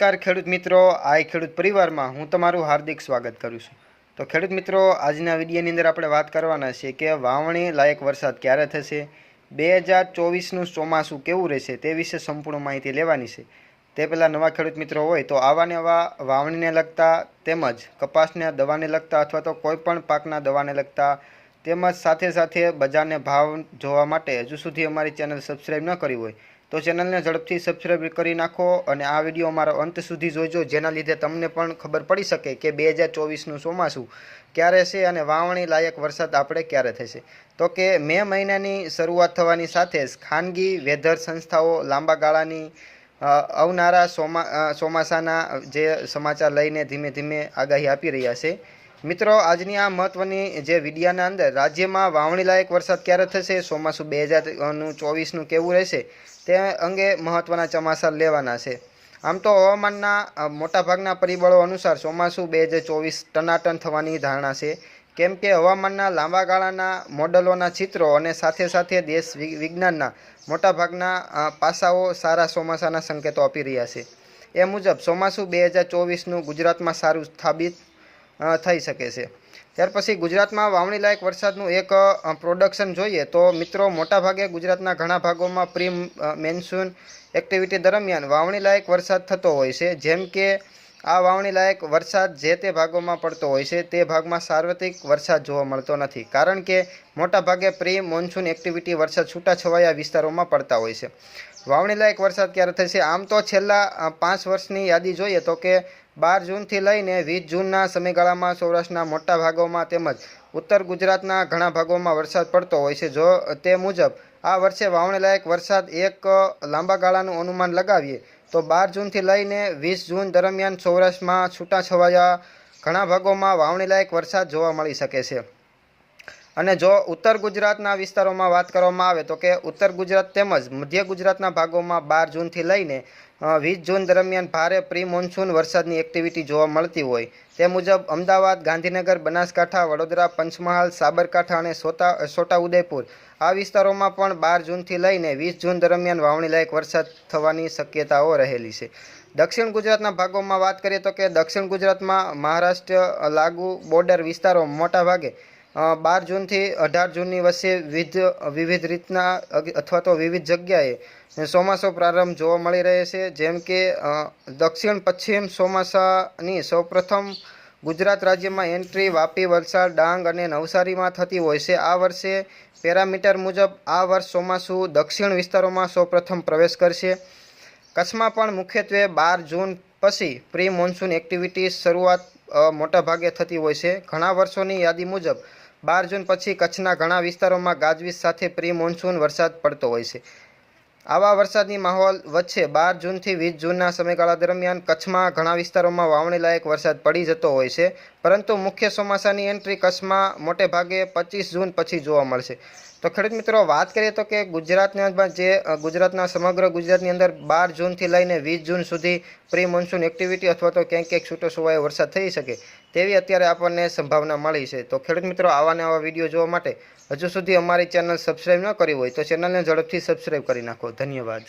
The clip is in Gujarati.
નમસ્કાર ખેડૂત મિત્રો. આઈ ખેડૂત પરિવારમાં હું તમારું હાર્દિક સ્વાગત કરું છું. તો ખેડૂત મિત્રો, આજના વિડીયોની અંદર આપણે વાત કરવાના છે કે વાવણી લાયક વરસાદ ક્યારે થશે? બે હજાર ચોવીસનું ચોમાસું કેવું રહેશે તે વિશે સંપૂર્ણ માહિતી લેવાની છે. તે પહેલાં નવા ખેડૂત મિત્રો હોય તો આવા ને આવા વાવણીને લગતા તેમજ કપાસને દવાને લગતા અથવા તો કોઈ પણ પાકના દવાને લગતા તેમજ સાથે સાથે બજારને ભાવ જોવા માટે હજુ સુધી અમારી ચેનલ સબસ્ક્રાઈબ ન કરી હોય તો ચેનલને ઝડપથી સબસ્ક્રાઈબ કરી નાખો અને આ વીડિયો અમારો અંત સુધી જોઈજો જેના લીધે તમને પણ ખબર પડી શકે કે બે હજાર ચોવીસનું ચોમાસું ક્યારે છે અને વાવણી લાયક વરસાદ આપણે ક્યારે થશે. તો કે મે મહિનાની શરૂઆત થવાની સાથે જ ખાનગી વેધર સંસ્થાઓ લાંબા ગાળાની આવનારા ચોમા ચોમાસાના જે સમાચાર લઈને ધીમે ધીમે આગાહી આપી રહ્યા છે. મિત્રો આજની આ મહત્વની જે વિડીયાના અંદર રાજ્યમાં વાવણી લાયક વરસાદ ક્યારે થશે ચોમાસું બે હજારનું ચોવીસનું કેવું રહેશે તે અંગે મહત્વના ચોમાસા લેવાના છે. આમ તો હવામાનના મોટાભાગના પરિબળો અનુસાર ચોમાસું બે હજાર ચોવીસ ટનાટન થવાની ધારણા છે. કેમ કે હવામાનના લાંબા ગાળાના મોડલોના ચિત્રો અને સાથે સાથે દેશ વિજ્ઞાનના મોટાભાગના પાસાઓ સારા ચોમાસાના સંકેતો આપી રહ્યા છે. એ મુજબ ચોમાસું બે હજાર ચોવીસનું ગુજરાતમાં સારું અ, થઈ શકે છે. ત્યાર પછી ગુજરાતમાં વાવણી લાયક વરસાદનું એક પ્રોડક્શન જોઈએ તો મિત્રો મોટાભાગે ગુજરાતના ઘણા ભાગોમાં પ્રી મેન્સૂન એક્ટિવિટી દરમિયાન વાવણી લાયક વરસાદ થતો હોય છે. જેમ કે આ વાવણી લાયક વરસાદ જે તે ભાગોમાં પડતો હોય છે, તે ભાગમાં સાર્વત્રિક વરસાદ જોવા મળતો નથી. કારણ કે મોટાભાગે પ્રી મોન્સૂન એક્ટિવિટી વરસાદ છૂટાછવાયા વિસ્તારોમાં પડતા હોય છે. વાવણી લાયક વરસાદ ક્યારે થશે? આમ તો છેલ્લા પાંચ વર્ષની યાદી જોઈએ તો કે બાર જૂનથી લઈને વીસ જૂનના સમયગાળામાં સૌરાષ્ટ્રના મોટા ભાગોમાં તેમજ ઉત્તર ગુજરાતના ઘણા ભાગોમાં વરસાદ પડતો હોય છે. જો તે મુજબ આ વર્ષે વાવણી લાયક વરસાદ એક લાંબા ગાળાનું અનુમાન લગાવીએ તો બાર જૂનથી લઈને વીસ જૂન દરમિયાન સૌરાષ્ટ્રમાં છૂટાછવાયા ઘણા ભાગોમાં વાવણીલાયક વરસાદ જોવા મળી શકે છે. અને જો ઉત્તર ગુજરાતના વિસ્તારોમાં વાત કરવામાં આવે તો કે ઉત્તર ગુજરાત તેમજ મધ્ય ગુજરાતના ભાગોમાં બાર જૂનથી લઈને વીસ જૂન દરમિયાન ભારે પ્રી મોન્સૂન વરસાદની એક્ટિવિટી જોવા મળતી હોય. તે મુજબ અમદાવાદ ગાંધીનગર બનાસકાંઠા વડોદરા પંચમહાલ સાબરકાંઠા અને સોતા છોટાઉદેપુર આ વિસ્તારોમાં પણ બાર જૂનથી લઈને વીસ જૂન દરમિયાન વાવણી લાયક વરસાદ થવાની શક્યતાઓ રહેલી છે. દક્ષિણ ગુજરાતના ભાગોમાં વાત કરીએ તો કે દક્ષિણ ગુજરાતમાં મહારાષ્ટ્ર લાગુ બોર્ડર વિસ્તારો મોટા ભાગે અ, બાર જૂનથી અઢાર જૂનની વચ્ચે વિવિધ વિવિધ રીતના અથવા તો વિવિધ જગ્યાએ ચોમાસો પ્રારંભ જોવા મળી રહે છે. જેમ કે દક્ષિણ પશ્ચિમ ચોમાસાની સૌપ્રથમ ગુજરાત રાજ્યમાં એન્ટ્રી વાપી, વલસાડ, ડાંગ અને નવસારીમાં થતી હોય છે. આ વર્ષે પેરામીટર મુજબ આ વર્ષ ચોમાસું દક્ષિણ વિસ્તારોમાં સૌપ્રથમ પ્રવેશ કરશે. કચ્છમાં પણ મુખ્યત્વે બાર જૂન પછી પ્રી મોન્સૂન એક્ટિવિટી શરૂઆત અ, મોટા ભાગે થતી હોય છે. ઘણા વર્ષોની યાદી મુજબ બાર જૂન પછી કચ્છના ઘણા વિસ્તારોમાં ગાજવીજ સાથે પ્રી મોન્સૂન વરસાદ પડતો હોય છે. આવા વરસાદની માહોલ વચ્ચે બાર જૂનથી વીસ જૂનના સમયગાળા દરમિયાન કચ્છમાં ઘણા વિસ્તારોમાં વાવણી લાયક વરસાદ પડી જતો હોય છે. પરંતુ મુખ્ય ચોમાસાની એન્ટ્રી કચ્છમાં મોટે ભાગે પચીસ જૂન પછી જોવા મળશે. તો ખેડૂત મિત્રો, વાત કરીએ તો કે ગુજરાતના જે ગુજરાતના સમગ્ર ગુજરાતની અંદર બાર જૂનથી લઈને વીસ જૂન સુધી પ્રી મોન્સૂન એક્ટિવિટી અથવા તો ક્યાંક ક્યાંક છૂટો છવાયો વરસાદ થઈ શકે તેવી અત્યારે આપણને સંભાવના મળી છે. તો ખેડૂત મિત્રો, આવા ને આવા વીડિયો જોવા માટે હજુ સુધી અમારી ચેનલ સબસ્ક્રાઈબ ન કરી હોય તો ચેનલને ઝડપથી સબસ્ક્રાઈબ કરી નાખો. ધન્યવાદ.